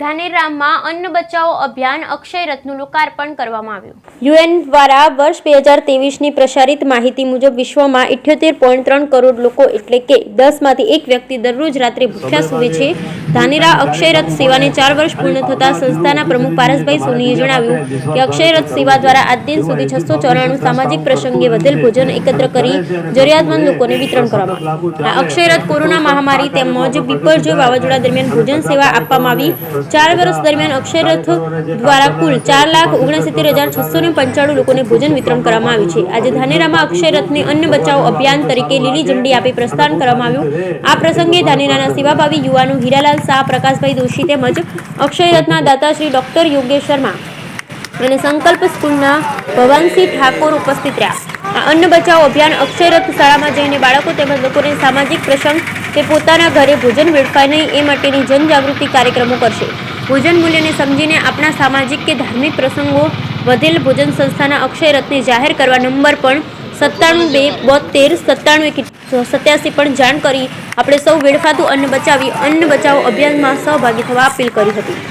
ધાનેરામમાં અન્ન બચાવો અભિયાન અક્ષય રથનું લોકાર્પણ કરવામાં આવ્યું. યુએન દ્વારા વર્ષ બે હજાર તેવીસની પ્રસારિત માહિતી મુજબ વિશ્વમાં ઇઠ્યોતેર પોઈન્ટ ત્રણ કરોડ લોકો એટલે કે દસમાંથી એક વ્યક્તિ દરરોજ રાત્રે ભૂખ્યા સૂવે છે. ધાનેરા અક્ષયરથ સેવાને ચાર વર્ષ પૂર્ણ થતાં સંસ્થાના પ્રમુખ પારસભાઈ સોનીએ જણાવ્યું કે અક્ષયરથ સેવા દ્વારા આજ દિન સુધી છસો ચોરાણું સામાજિક પ્રસંગે વધેલ ભોજન એકત્ર કરી જરૂરિયાતમંદ લોકોને વિતરણ કરવામાં આવ્યું. આ અક્ષયરથ કોરોના મહામારી તેમજ બિપરજોય વાવાઝોડા દરમિયાન ભોજન સેવા આપવામાં આવી. ચાર વર્ષ દરમિયાન અક્ષયરથ દ્વારા કુલ ચાર લાખ ઓગણસિત્તેર હજાર છસો ને પંચાણું લોકોને ભોજન વિતરણ કરવામાં આવ્યું છે. આજે ધાનેરામાં અક્ષયરથને અન્ન બચાવ અભિયાન તરીકે લીલી ઝંડી આપી પ્રસ્થાન કરવામાં આવ્યું. આ પ્રસંગે ધાનેરાના સેવાભાવી યુવાનો હીરાલાલ શાહ, પ્રકાશભાઈ દોશી તેમજ અક્ષયરથના દાતા શ્રી ડોક્ટર યોગેશ શર્મા અને સંકલ્પ સ્કૂલના ભવાનસિંહ ઠાકોર ઉપસ્થિત રહ્યા. આ અન્ન બચાવ અભિયાન અક્ષયરથ શાળામાં જઈને બાળકો તેમજ લોકોને સામાજિક પ્રસંગ કે પોતાના ઘરે ભોજન વેડફાય નહીં એ માટેની જનજાગૃતિ કાર્યક્રમો કરશે. ભોજન મૂલ્યને સમજીને આપણા સામાજિક કે ધાર્મિક પ્રસંગો વધેલ ભોજન સંસ્થાના અક્ષયરથને જાહેર કરવા નંબર પણ સત્તાણું બે બોતેર સત્તાણું સત્યાસી પણ જાણ કરી. આપણે સૌ વેડફાતું અન્ન બચાવી, અન્ન બચાવો અભિયાનમાં સહભાગી થવા અપીલ કરી હતી.